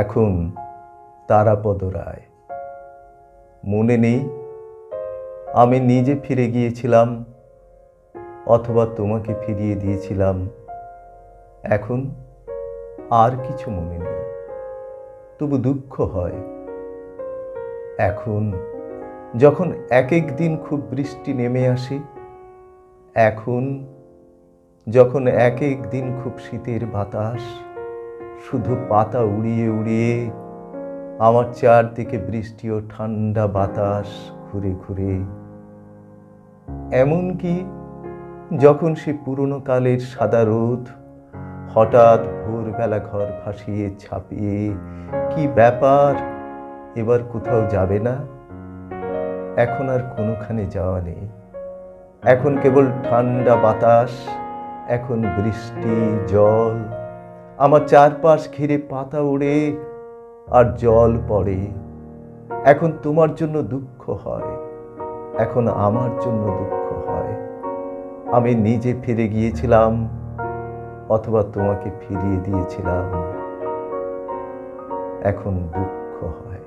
এখন তারাপদ রায় মনে নেই, আমি নিজে ফিরে গিয়েছিলাম অথবা তোমাকে ফিরিয়ে দিয়েছিলাম। এখন আর কিছু মনে নেই। তবু দুঃখ হয়। এখন যখন এক এক দিন খুব বৃষ্টি নেমে আসে, এখন যখন এক এক দিন খুব শীতের বাতাস শুধু পাতা উড়িয়ে উড়িয়ে আমার চারদিকে বৃষ্টি ও ঠান্ডা বাতাস ঘুরে ঘুরে। এমনকি যখন সে পুরনো কালের সাদা রোদ হঠাৎ ভোরবেলা ঘর ভাসিয়ে ছাপিয়ে, কি ব্যাপার? এবার কোথাও যাবে না? এখন আর কোনোখানে যাওয়া নেই। এখন কেবল ঠান্ডা বাতাস, এখন বৃষ্টি, জল আমার চারপাশ ঘিরে পাতা উড়ে আর জল পড়ে। এখন তোমার জন্য দুঃখ হয়, এখন আমার জন্য দুঃখ হয়। আমি নিজে ফিরে গিয়েছিলাম অথবা তোমাকে ফিরিয়ে দিয়েছিলাম। এখন দুঃখ হয়।